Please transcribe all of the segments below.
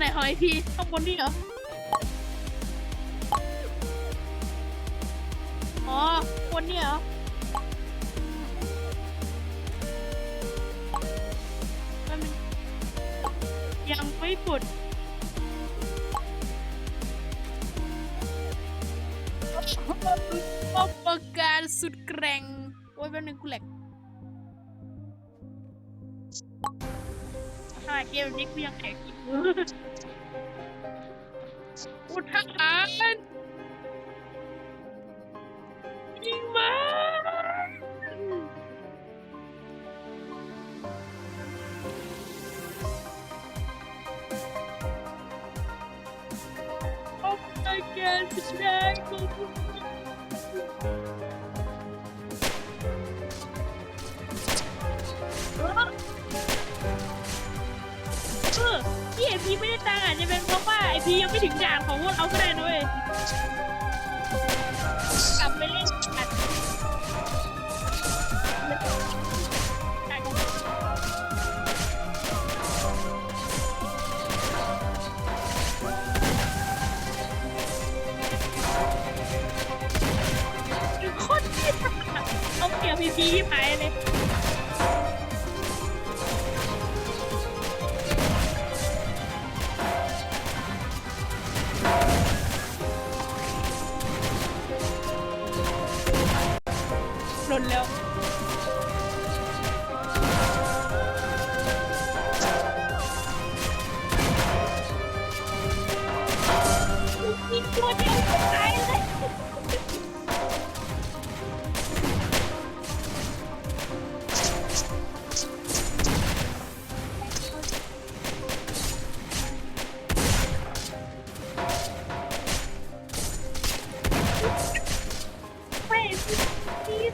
ไหนตัวไหนของไอพีข้างบนนี่เหรอ อ๋อคนนี่เหรอมันยังไม่ปุดอุปการณ์สุดแกร่ง โอ้ยแป๊บนึงกูแหลก ถ้าเกมนี้กูยังแพีไม่ได้ตังค์อาจจะเป็นเพราะว่าไอพียังไม่ถึงด่านของพวกเราก็ได้นะเว้ยกลับไปเล่นกันโคตรดีเอาเปรียบพีพีที่หายเลย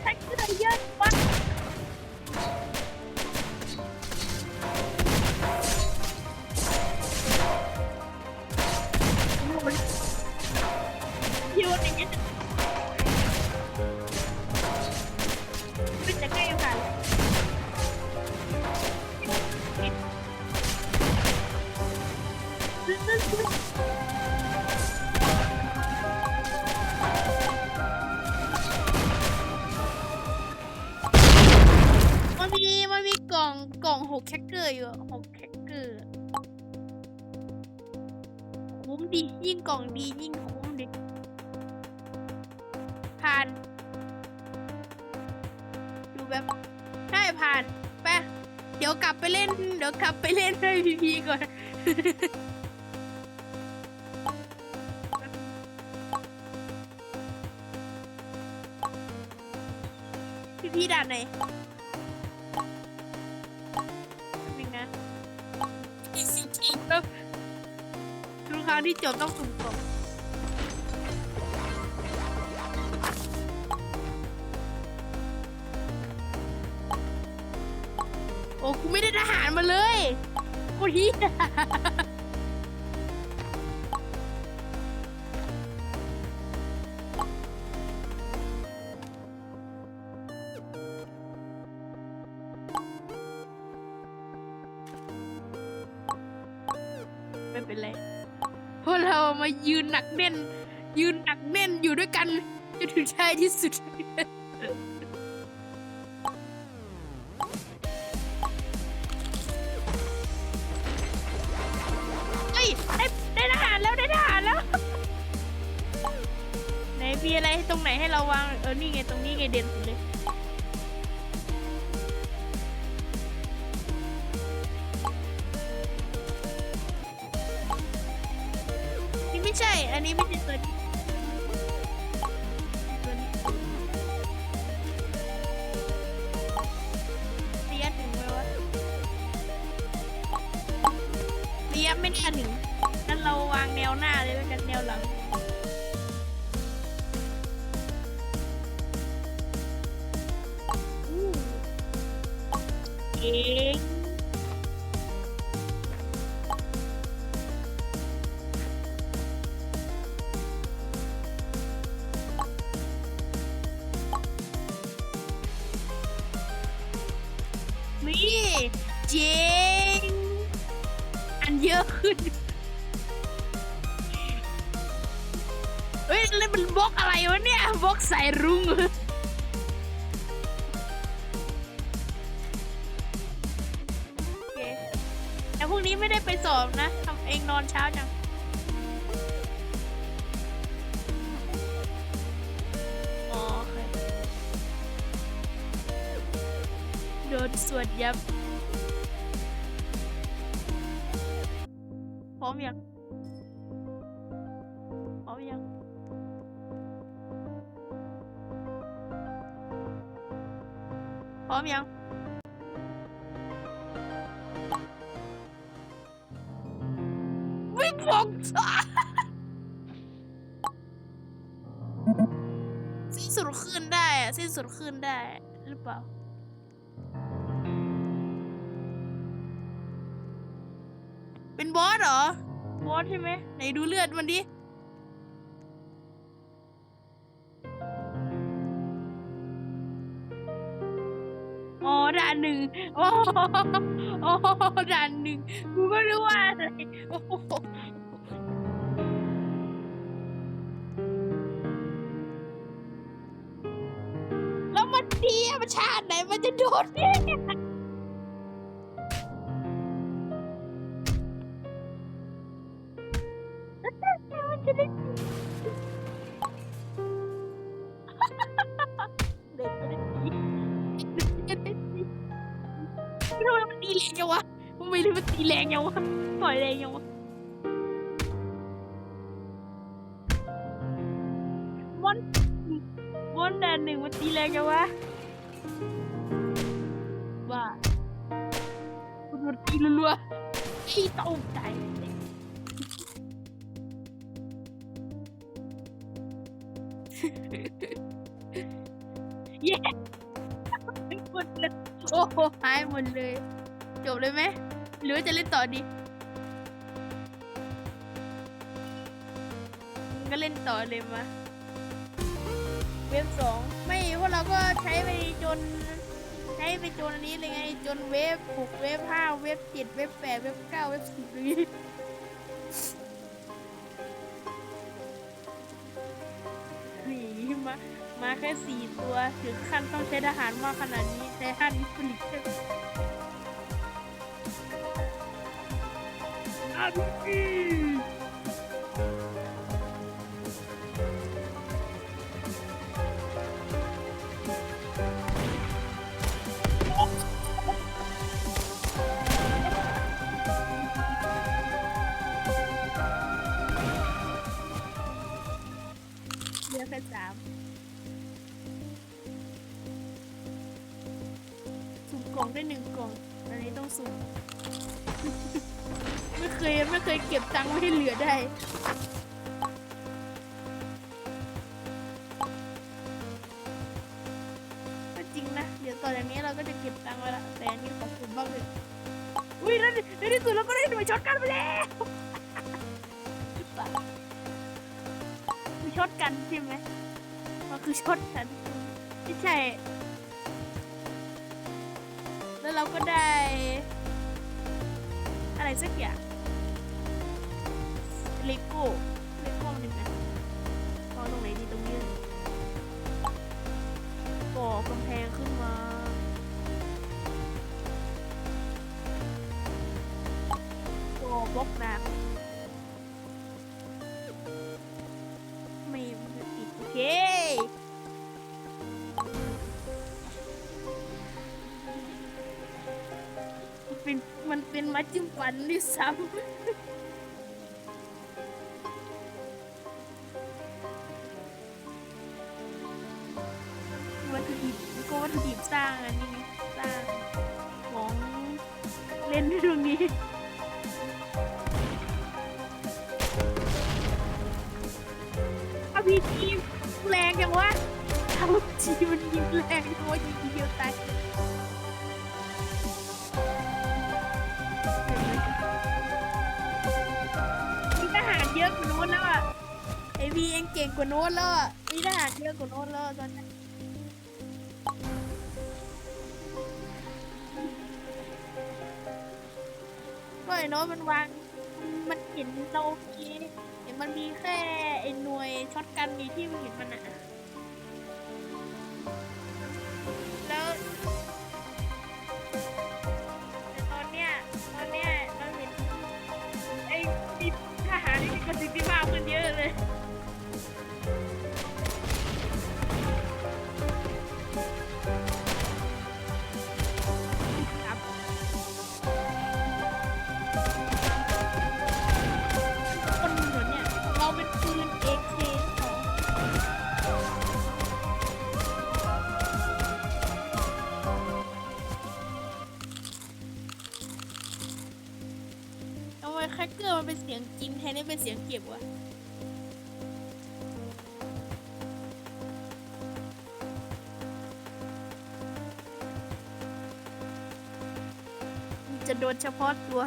มี องดียิ่งคุ้มดิผ่าน ดูแบบใช่ผ่านไปเดี๋ยวกลับไปเล่น เดี๋ยวกลับไปเล่นให้พีพีก่อนพี่พี่ด่านไหน ทุกครั้งที่จบต้องสุ่มกล่องโอ้กูไม่ได้ทหารมาเลยโคตรเฮียไม่เป็นไร พราะเรามายืนหนักแน่น ยืนหนักแน่นอยู่ด้วยกันจนถึงท้ายที่สุด เฮ้ย ได้ได้ทหารแล้วได้ทหารแล้ว ไหนมีอะไรตรงไหนให้เราวาง เออ นี่ไงตรงนี้ไงเด่นสุด ใช่ อันนี้ไม่ใช่ตัวนี้ นี่เจงอันเยอะขึ้น เฮ้ยแล้วมันบล็อกอะไรวะเนี่ยบล็อกสายรุ้งแต่พรุ่งนี้ไม่ได้ไปสอบนะทำเองนอนเช้าจัง พร้อมยังวิ่งพงช้าสิ้นสุดขึ้นได้อะสิ้นสุดขึ้นได้หรือเปล่าเป็นบอสเหรอบอสใช่ไหมไหนดูเลือดมันดิานหนึ่งโอ้โหโอ้ด่านหนึ่งกูก็รู้ว่าอะไรโอ้โหแล้วมันดีอะมันชาติไหนมันจะโดนเนี่ย เย้หมดเลยโอ้โหหายหมดเลย จบเลยไหมหรือว่าจะเล่นต่อดีก็เล่นต่อเลยมาเว็บสองไม่พวกเราก็ใช้ไปจนใช้ไปจนอันนี้เลยไง จนเว็บหกเว็บห้าเว็บเจ็ดเว็บแปดเว็บเก้าเว็บสิบเลย มาแค่สี่ตัว ถึงขั้นต้องใช้ทหารมากขนาดนี้ใช้ท่านผลิกอาร์พี ก็บตังค์ไว้ให้เหลือได้ ก็จริงนะ เดี๋ยวต่อจากนี้เราก็จะเก็บตังค์ไว้ละ แต่อันนี้ขอบคุณมากเลยอุ้ยแล้วในในที่สุดเราก็ได้หน่วยช็อตกันไปแล้วช็อตกันใช่ไหมมันคือช็อตกันไม่ใช่ แล้วเราก็ได้ อะไรสักอย่าง เลโก้เลโก้มันอยู่ไหนเอตรงไหนดีตรงนี้ก่อกำแพงขึ้นมาก่อบล็อกน้ำไม่ติดโอเคมันเป็นมันเป็นม้จิ้มฟันด้วยซ้ำ โน้ตแล้วอะไอพีเองเก่งกว่าโน้ตแล้วอะมีทหารเยอะกว่าโน้ตแล้วตอนนี้ก็ไอ้โน้ตมันวางมันเห็นเราโอเคเห็นมันมีแค่ไอ้หน่วยช็อตกันนี่ที่มันเห็นมันอะ สียงเก็บวะจะโดนเฉพาะตัว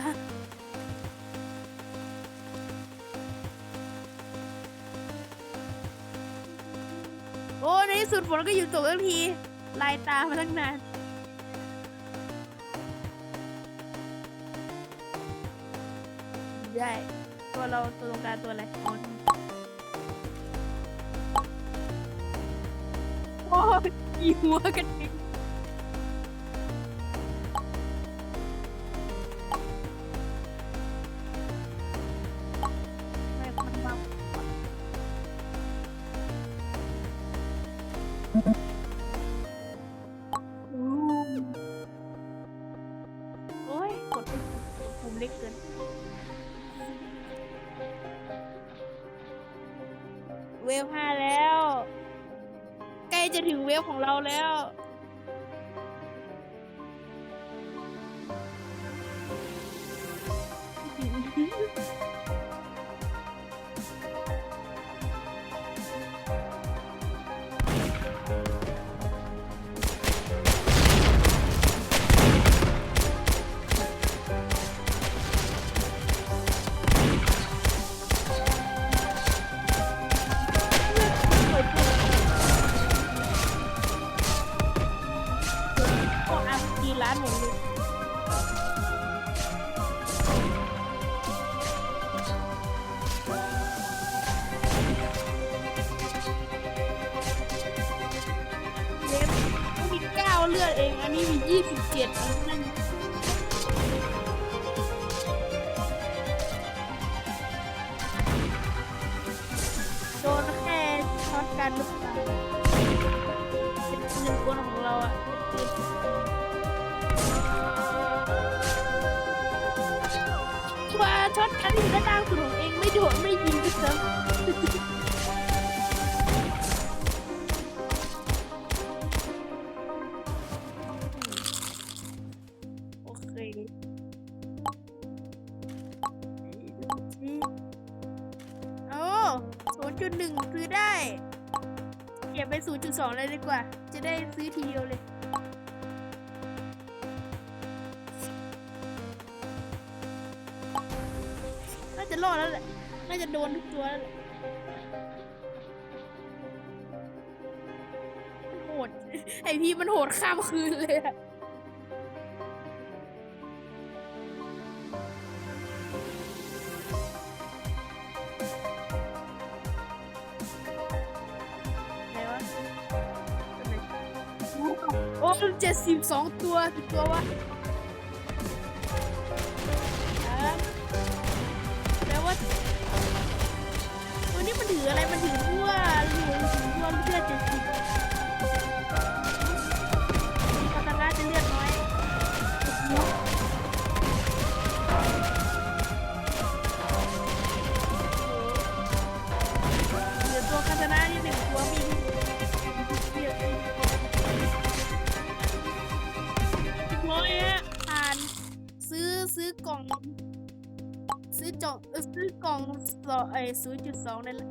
โอ้ในที่สุดฝนก็อยู่ตกทันที ลายตามาตั้งนาน ได้ ตัวเราตัวตรงกลางตัวอะไรอ๋อโอ้ยหัวกันเอง เวฟของเราแล้วก็ เลือดเอง อันนี้มียี่สิบเจ็ดนั่นโดนแค่ช็อตกันหรือเปล่าเป็นหนึ่งคนของเราอะว่าช็อตกันอยู่ด้านล่างสุดของเองไม่โดดไม่ยิงก็ซ้ำโ0.1 ซื้อได้เก็บเป็น0.2 เลยดีกว่า จะได้ซื้อทีเดียวเลย น่าจะรอดแล้วแหละ น่าจะโดนทุกตัวแล้วแหละโหด ไอพี่มันโหดข้ามคืนเลยอะ สิบสองตัวกี่ตัววะ สอ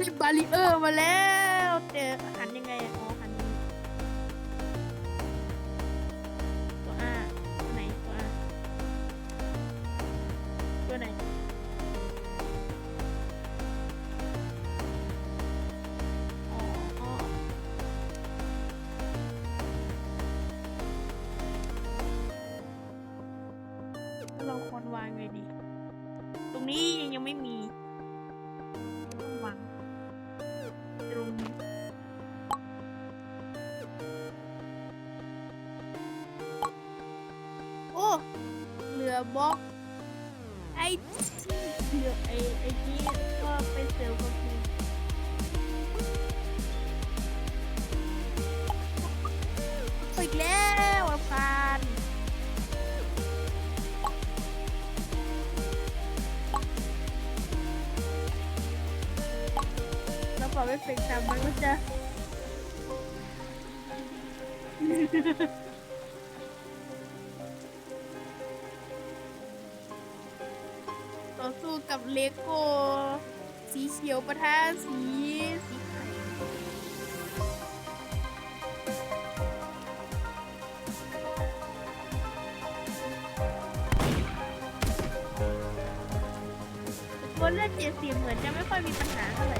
ไอ้ศูนย์จุดสองนั่นแหละได้บาริเออร์มาแล้วแต่หันยังไงอ๋อหันตัวอาตัวไหนตัวอาตัวไหนอ๋ออ๋อเราควรวางไงดี ตรงนี้ยังยังไม่มี บล็อกไอ้ที่เหลือไอ้ไอ้ที่ก็ไปเซลล์ก็คืออีกแล้วอาคารแล้วพอไม่เป็นตามมันก็จะ ต่อสู้กับเลโก้สีเขียวประทะสีสีไข่ตัวเลือดเจ็ดสีเหมือนจะไม่ค่อยมีปัญหาเท่าไหร่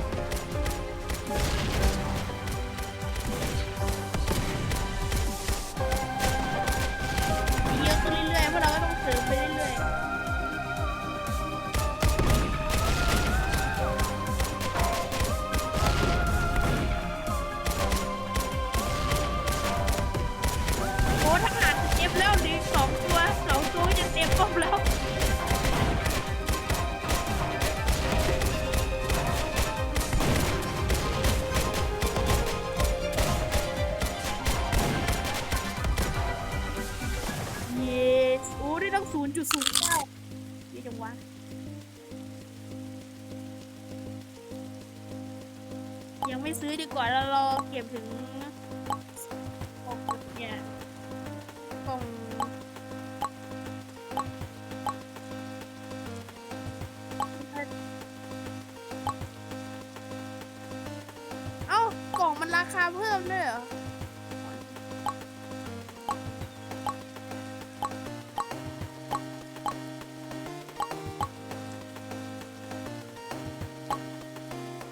คาเพิ่มด้วยเหรอ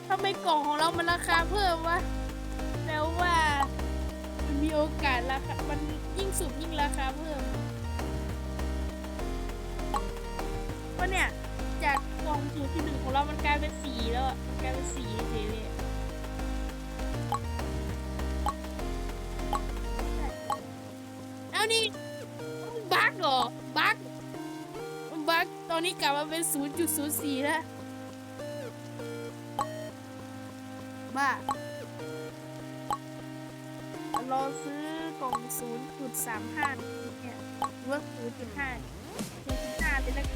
ทำไมกล่องของเรามันราคาเพิ่มวะแล้วว่ามันมีโอกาสราคา มันยิ่งสูบยิ่งราคาเพิ่มเพราะเนี่ย จากกล่องสูตรที่หนึ่งของเรามันกลายเป็นสีแล้วอะมันกลายเป็นสีเฉยเลยอะ หรอ บั๊กบั๊กตอนนี้กลับมาเป็น 0.04 แล้ว บ้า รอซื้อกล่อง 0.35 เนี่ยหรือว่า0.5 0.5เป็นแล้ว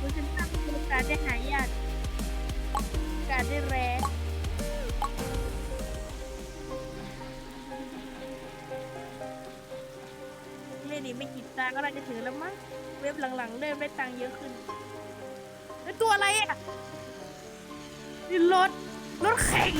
0.5เป็นโอกาสได้หายากโอกาสได้แรร์ี้ไม่กี่ตาก็น่าจะถึงแล้วมั้งเว็บหลังๆเริ่มได้ตังค์เยอะขึ้นแล้วตัวอะไรอะนี่รถรถแข่ง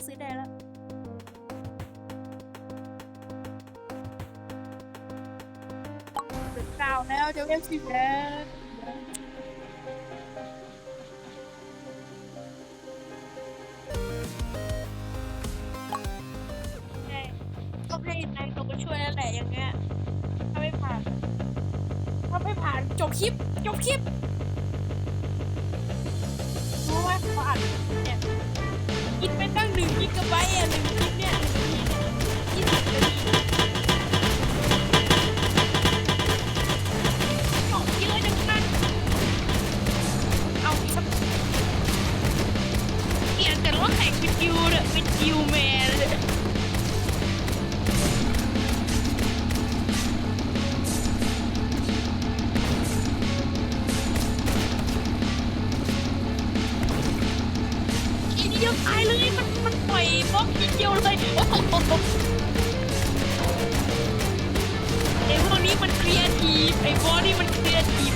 ต้องซื้อแดงแล้วกล่าวแล้วจะเล่นสีห้ในายลงมาช่วยแล้วแหละอย่างเงี้ย ถ้าไม่ผ่าน ถ้าไม่ผ่านจบคลิป จบคลิปรู้ว่าเขาอ่านเนี่ย กินไปตั้งหนึ่งกิกะไบต์อะหนึ่งกิกเนี่ย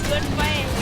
เกินไป